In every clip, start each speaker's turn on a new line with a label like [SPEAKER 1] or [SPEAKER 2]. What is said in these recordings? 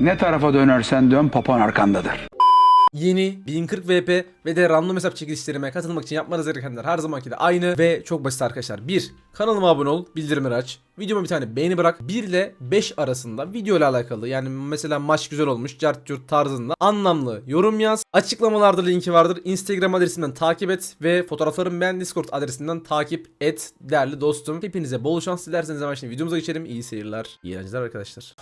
[SPEAKER 1] Ne tarafa dönersen dön papan arkandadır.
[SPEAKER 2] Yeni 1040 VP ve de random hesap çekilişlerime katılmak için yapmanız gerekenler her zamanki de aynı ve çok basit arkadaşlar. 1. Kanalıma abone ol, bildirimleri aç. Videoma bir tane beğeni bırak. 1 ile 5 arasında video ile alakalı yani mesela maç güzel olmuş, cart tarzında anlamlı yorum yaz. Açıklamalarda linki vardır. Instagram adresimden takip et ve fotoğraflarımı beğen Discord adresinden takip et değerli dostum. Hepinize bol şans dilerseniz hemen şimdi videomuza geçelim. İyi seyirler, iyi eğlenceler arkadaşlar.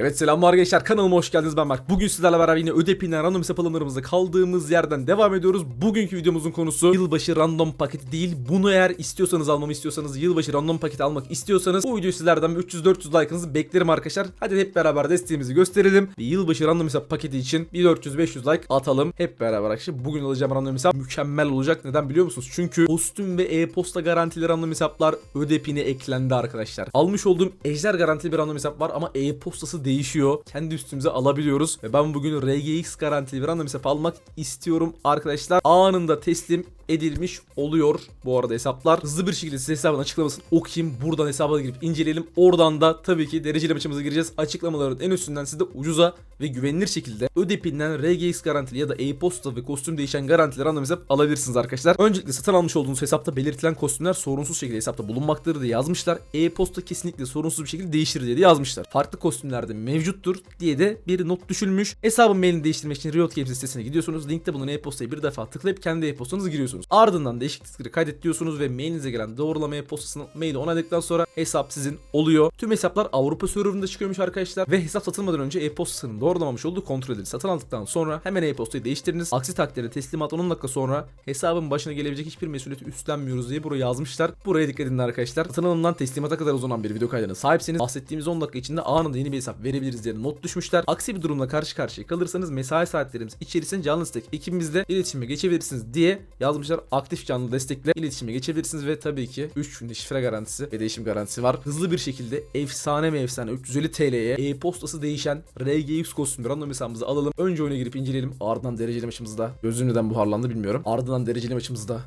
[SPEAKER 2] Evet selamlar gençler kanalıma hoş geldiniz ben Mark. Bugün sizlerle beraber yine ödepinden random hesap alımlarımızda kaldığımız yerden devam ediyoruz. Bugünkü videomuzun konusu yılbaşı random paketi değil. Bunu eğer istiyorsanız almamı istiyorsanız yılbaşı random paketi almak istiyorsanız bu videoyu sizlerden bir 300-400 like'ınızı beklerim arkadaşlar. Hadi hep beraber desteğimizi gösterelim. Bir yılbaşı random hesap paketi için bir 400-500 like atalım. Hep beraber arkadaşlar. Bugün alacağım random hesap mükemmel olacak. Neden biliyor musunuz? Çünkü kostüm ve e-posta garantili random hesaplar ödepine eklendi arkadaşlar. Almış olduğum ejder garantili bir random hesap var ama e-postası değişiyor. Kendi üstümüze alabiliyoruz. Ve ben bugün RGX garantili bir random hesap almak istiyorum arkadaşlar. Anında teslim edilmiş oluyor bu arada hesaplar. Hızlı bir şekilde size hesabın açıklamasını okuyayım. Buradan hesaba girip inceleyelim. Oradan da tabii ki dereceli maçımıza gireceğiz. Açıklamaların en üstünden size ucuza ve güvenilir şekilde ödepinden RGX garantili ya da e-posta ve kostüm değişen garantili random hesap alabilirsiniz arkadaşlar. Öncelikle satın almış olduğunuz hesapta belirtilen kostümler sorunsuz şekilde hesapta bulunmaktadır diye yazmışlar. E-posta kesinlikle sorunsuz bir şekilde değişir diye de yazmışlar. Farklı kostümlerde mevcuttur diye de bir not düşülmüş. Hesabın mailini değiştirmek için Riot Games sitesine gidiyorsunuz. Linkte bulunan e-postayı bir defa tıklayıp kendi e-postanızı giriyorsunuz. Ardından değişiklikleri kaydet diyorsunuz ve mailinize gelen doğrulama e-postasını maili onayladıktan sonra hesap sizin oluyor. Tüm hesaplar Avrupa serverında çıkıyormuş arkadaşlar ve hesap satılmadan önce e-postasının doğrulamamış olduğu kontrol edilir. Satın aldıktan sonra hemen e-postayı değiştiriniz. Aksi takdirde teslimat 10 dakika sonra hesabın başına gelebilecek hiçbir mesuliyeti üstlenmiyoruz diye buraya yazmışlar. Buraya dikkat edin arkadaşlar. Satın alımdan teslimata kadar uzanan bir video kaydına sahipseniz bahsettiğimiz 10 dakika içinde anında yeni bir hesap verebiliriz diye not düşmüşler. Aksi bir durumla karşı karşıya kalırsanız mesai saatlerimiz içerisinde canlı destek ekibimizle iletişime geçebilirsiniz diye yazmışlar. Aktif canlı destekle iletişime geçebilirsiniz ve tabii ki 3 günde şifre garantisi ve değişim garantisi var. Hızlı bir şekilde efsane mi efsane 350 TL'ye e-postası değişen RGX kostümü random hesabımızı alalım. Önce oyuna girip inceleyelim. Ardından dereceli maçımızda gözüm neden buharlandı bilmiyorum. Ardından dereceli maçımızda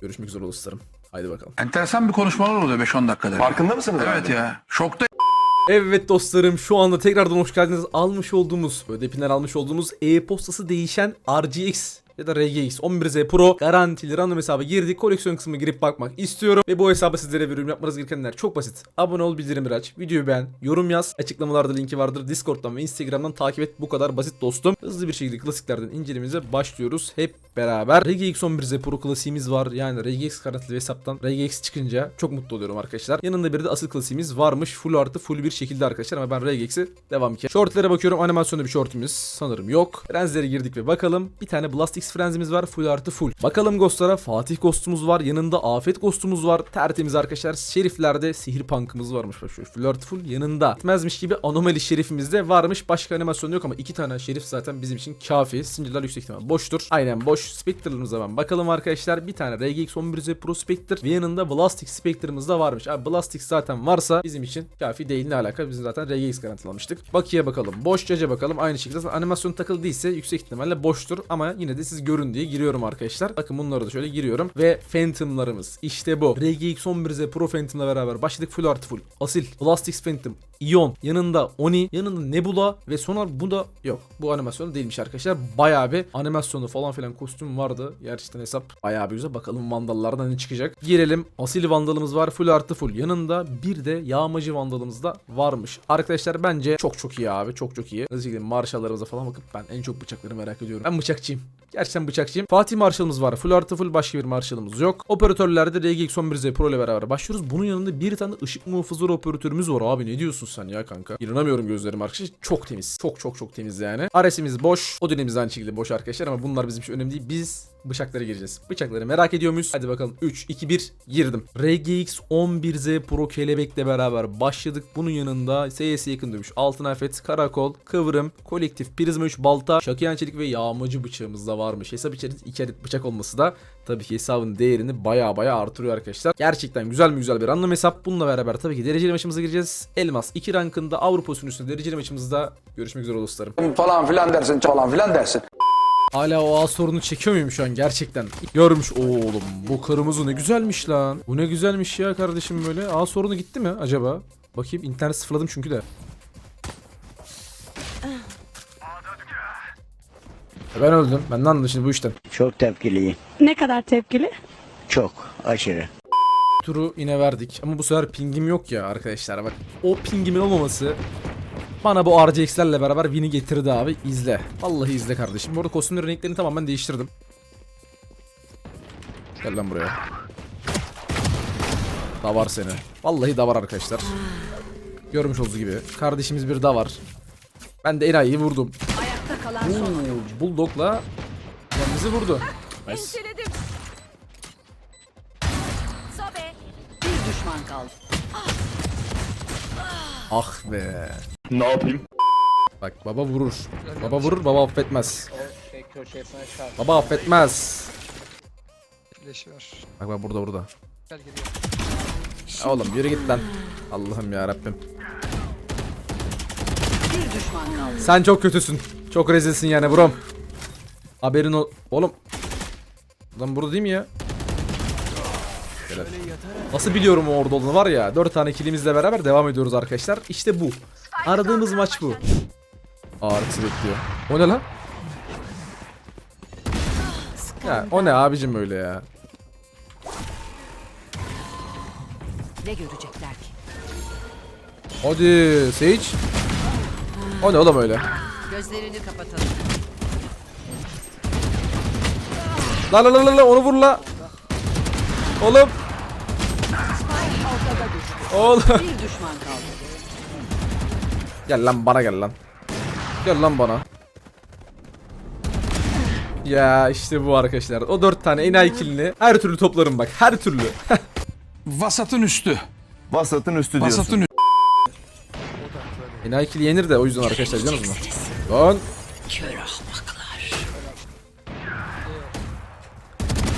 [SPEAKER 2] görüşmek üzere dostlarım. Haydi bakalım.
[SPEAKER 1] Enteresan bir konuşmalar oluyor 5-10 dakikada.
[SPEAKER 3] Farkında mısınız?
[SPEAKER 1] Evet
[SPEAKER 3] abi?
[SPEAKER 1] ya. Şokta
[SPEAKER 2] Evet dostlarım şu anda tekrardan hoş geldiniz. Almış olduğumuz, ödepinden almış olduğumuz e-postası değişen RGX ya da RGX 11Z Pro garantili random hesaba girdik. Koleksiyon kısmına girip bakmak istiyorum. Ve bu hesaba sizlere bir ürün yapmanız gerekenler çok basit. Abone ol, bildirimleri aç, videoyu beğen, yorum yaz. Açıklamalarda linki vardır. Discord'dan ve Instagram'dan takip et. Bu kadar basit dostum. Hızlı bir şekilde klasiklerden incelememize başlıyoruz. Hep beraber. RGX 11Z Pro klasiğimiz var. Yani RGX garantili hesaptan RGX çıkınca çok mutlu oluyorum arkadaşlar. Yanında bir de asıl klasiğimiz varmış. Full artı full bir şekilde arkadaşlar ama ben RGX'i devam ki. Shortlere bakıyorum. Animasyonda bir shortimiz sanırım yok. Frenzlere girdik ve bakalım. Bir tane Blastix frenzimiz var. Full artı full. Bakalım Ghost'lara. Fatih Ghost'umuz var. Yanında Afet Ghost'umuz var. Tertemiz arkadaşlar. Şeriflerde sihir punk'ımız varmış. Bak full artı full. Yanında. Gitmezmiş gibi anomali şerifimiz de varmış. Başka animasyon yok ama iki tane şerif zaten bizim için kafi. Sincirler yüksek ihtimal boştur. Aynen boş. Spectre'larımıza hemen bakalım arkadaşlar. Bir tane RGX 11Z Pro Spectre ve yanında Blastix Spectre'ımız da varmış. Abi Blastix zaten varsa bizim için kafi değil ne alaka. Biz zaten RGX garantilamıştık. Bakiye bakalım. Boş caca bakalım. Aynı şekilde animasyon takılı değilse yüksek ihtimalle boştur ama yine de siz görün diye giriyorum arkadaşlar. Bakın bunları da şöyle giriyorum ve Phantom'larımız işte bu. RGX 11Z Pro Phantom'la beraber başladık full artı full. Asil Blastix Phantom Ion yanında Oni yanında Nebula ve sonra bu da yok. Bu animasyon değilmiş arkadaşlar. Bayağı bir animasyonu falan filan kostüm vardı. Gerçekten hesap bayağı bir güzel. Bakalım vandallardan ne çıkacak. Girelim. Asil vandalımız var. Full artı full. Yanında bir de yağmacı vandalımız da varmış. Arkadaşlar bence çok çok iyi abi. Çok çok iyi. Özellikle marşalarımıza falan bakıp ben en çok bıçakları merak ediyorum. Ben bıçakçıyım. Gerçekten bıçakçıyım. Fatih Marshall'ımız var. Full artı full başka bir Marshall'ımız yok. Operatörlerde RGX 11Z Pro ile beraber başlıyoruz. Bunun yanında bir tane ışık muhafızları operatörümüz var abi. Ne diyorsun sen ya kanka? İnanamıyorum gözlerim arkadaşlar. Çok temiz. Çok çok çok temiz yani. Aresimiz boş. O dönemimiz aynı şekilde boş arkadaşlar ama bunlar bizim için önemli değil. Biz bıçaklara gireceğiz. Bıçakları merak ediyor muyuz? Hadi bakalım. 3, 2, 1 girdim. RGX 11Z Pro kelebekle beraber başladık. Bunun yanında CS yakın dövüş, altın afet, karakol, kıvrım, kolektif, prizma 3, balta, şakıyan çelik ve yağmacı bıçağımız da varmış. Hesap içerisinde 2 adet bıçak olması da tabii ki hesabın değerini baya baya artırıyor arkadaşlar. Gerçekten güzel mi güzel bir anlam hesap. Bununla beraber tabii ki dereceli maçımıza gireceğiz. Elmas 2 rankında Avrupa sunucusunda dereceli maçımızda görüşmek üzere dostlarım.
[SPEAKER 3] Falan filan dersin falan filan dersin.
[SPEAKER 2] Hala o ağ sorunu çekiyor muyum şu an gerçekten? Görmüş oğlum bu kırmızı ne güzelmiş lan. Bu ne güzelmiş ya kardeşim böyle. Ağ sorunu gitti mi acaba? Bakayım internet sıfırladım çünkü de. E Ben öldüm. Ben ne anladım şimdi bu işten?
[SPEAKER 3] Çok tepkiliyim.
[SPEAKER 4] Ne kadar tepkili?
[SPEAKER 3] Çok aşırı.
[SPEAKER 2] Turu yine verdik. Ama bu sefer pingim yok ya arkadaşlar. Bak o pingimin olmaması bana bu RGX'lerle beraber win'i getirdi abi. İzle. Vallahi izle kardeşim. Bu arada kostümlerin renklerini tamamen değiştirdim. Gel lan buraya. Davar seni. Vallahi davar arkadaşlar. Görmüş olduğunuz gibi. Kardeşimiz bir davar. Ben de enayiyi vurdum.
[SPEAKER 5] Ayakta kalan son oyuncu.
[SPEAKER 2] Bulldog'la bizi vurdu. Nice. Ah be. Ne yapayım? Bak baba vurur. Baba vurur baba affetmez. Baba affetmez.
[SPEAKER 6] Leşi var.
[SPEAKER 2] Bak bak burada burada.
[SPEAKER 6] Gel geliyor.
[SPEAKER 2] Oğlum yürü git lan. Allah'ım ya Rabbim.
[SPEAKER 5] Bir düşman kaldı.
[SPEAKER 2] Sen çok kötüsün. Çok rezilsin yani brom. Haberin o... Oğlum. Lan burada değil mi ya? Nasıl biliyorum orada olduğunu var ya. 4 tane kilimizle beraber devam ediyoruz arkadaşlar. İşte bu. Aradığımız maç bu. Ağrısı bekliyor. O ne lan? Ya o ne abicim öyle ya.
[SPEAKER 5] Ne görecekler ki?
[SPEAKER 2] Hadi Sage. O ne oğlum öyle?
[SPEAKER 5] Gözlerini kapatalım.
[SPEAKER 2] La la la la onu vur la. Oğlum. Oğlum.
[SPEAKER 5] Bir düşman kaldı.
[SPEAKER 2] Gel lan bana gel lan. Gel lan bana. Ya işte bu arkadaşlar. O dört tane enayi killini her türlü toplarım bak. Her türlü.
[SPEAKER 1] Vasatın üstü.
[SPEAKER 7] Vasatın üstü diyorsun.
[SPEAKER 1] Vasatın üstü.
[SPEAKER 2] enayi kill yenir de o yüzden arkadaşlar biliyor musunuz? Lan.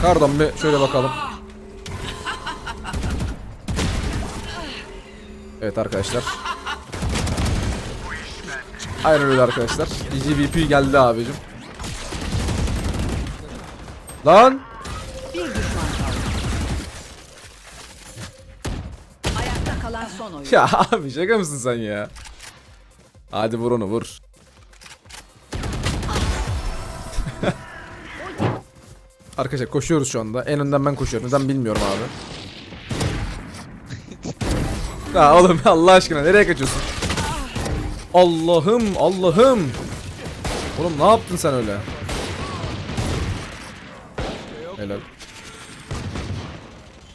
[SPEAKER 2] Kardan bir şöyle bakalım. Evet arkadaşlar. Aynen öyle arkadaşlar. DGVP geldi abicim. Lan.
[SPEAKER 5] Bir düşman kaldı. Ayakta kalan son oyuncu.
[SPEAKER 2] Ya abi şaka mısın sen ya? Hadi vur onu vur. Arkadaşlar koşuyoruz şu anda. En önden ben koşuyorum. Neden bilmiyorum abi. Ya oğlum Allah aşkına nereye kaçıyorsun? Allah'ım Allah'ım. Oğlum ne yaptın sen öyle? Helal.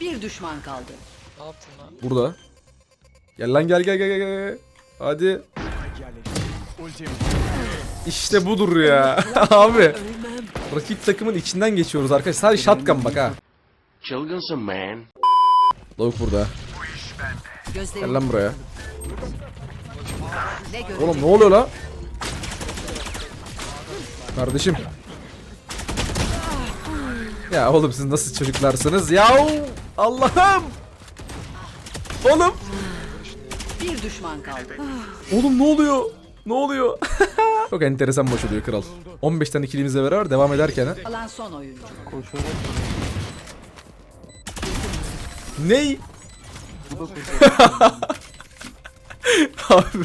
[SPEAKER 5] Bir düşman kaldı.
[SPEAKER 6] Ne yaptın lan?
[SPEAKER 2] Burada. Gel lan gel gel gel gel gel. Hadi. İşte budur ya. Abi. Rakip takımın içinden geçiyoruz arkadaşlar. Sadece shotgun bak ha.
[SPEAKER 8] Çılgınsın man.
[SPEAKER 2] Lavuk burada.
[SPEAKER 5] Gözlerini
[SPEAKER 2] Gel lan buraya. Oğlum ne oluyor la? Kardeşim. Ya oğlum siz nasıl çocuklarsınız ya? Allah'ım. Oğlum.
[SPEAKER 5] Bir düşman kaldı.
[SPEAKER 2] Oğlum ne oluyor? Ne oluyor? Çok enteresan maç oluyor kral. 15 tane kilimizle beraber devam ederken ha.
[SPEAKER 5] Kalan son oyuncu.
[SPEAKER 2] Ney? Abi.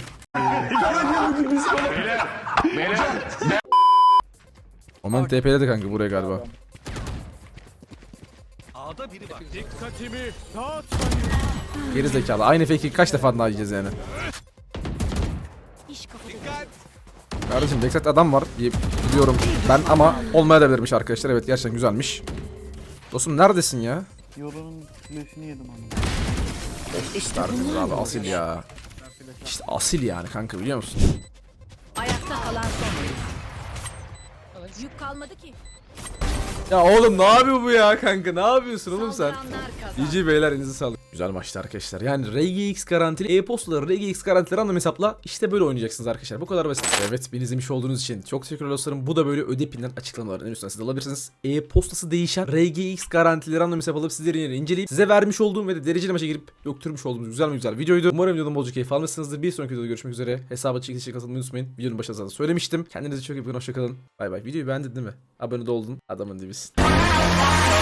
[SPEAKER 2] Omen TP'ledi kanka buraya galiba. Geri zekalı. Aynı fake'i kaç defa daha yiyeceğiz yani. Kardeşim Dexat adam var biliyorum ben ama olmaya da bilirmiş arkadaşlar. Evet gerçekten güzelmiş. Dostum neredesin ya?
[SPEAKER 9] Yorunun flash'ını yedim ama.
[SPEAKER 5] İşte
[SPEAKER 2] Derdiniz abi asil ya. İşte asil yani kanka biliyor musun?
[SPEAKER 5] ayakta kalan son. Yük kalmadı ki.
[SPEAKER 2] Ya oğlum ne yapıyor bu ya kanka? Ne yapıyorsun oğlum sen? GG beyler elinize sağlık. Güzel maçtı arkadaşlar. Yani RGX garantili e-postaları, RGX garantili random hesapla işte böyle oynayacaksınız arkadaşlar. Bu kadar basit. Evet beni izlemiş olduğunuz için çok teşekkürler dostlarım. Bu da böyle ödepinden açıklamaların en üstüne siz alabilirsiniz. E-postası değişen RGX garantili random hesap alıp sizlerin yerine inceleyip size vermiş olduğum ve de dereceli maça girip yokturmuş olduğumuz güzel mi güzel videoydu. Umarım videodan bolca keyif almışsınızdır. Bir sonraki videoda görüşmek üzere. Hesaba çekilişe katılmayı unutmayın. Videonun başında zaten söylemiştim. Kendinize çok iyi bakın. Hoşçakalın. Bay bay. Videoyu beğendin değil mi? Abone de oldun. Adamın podcast.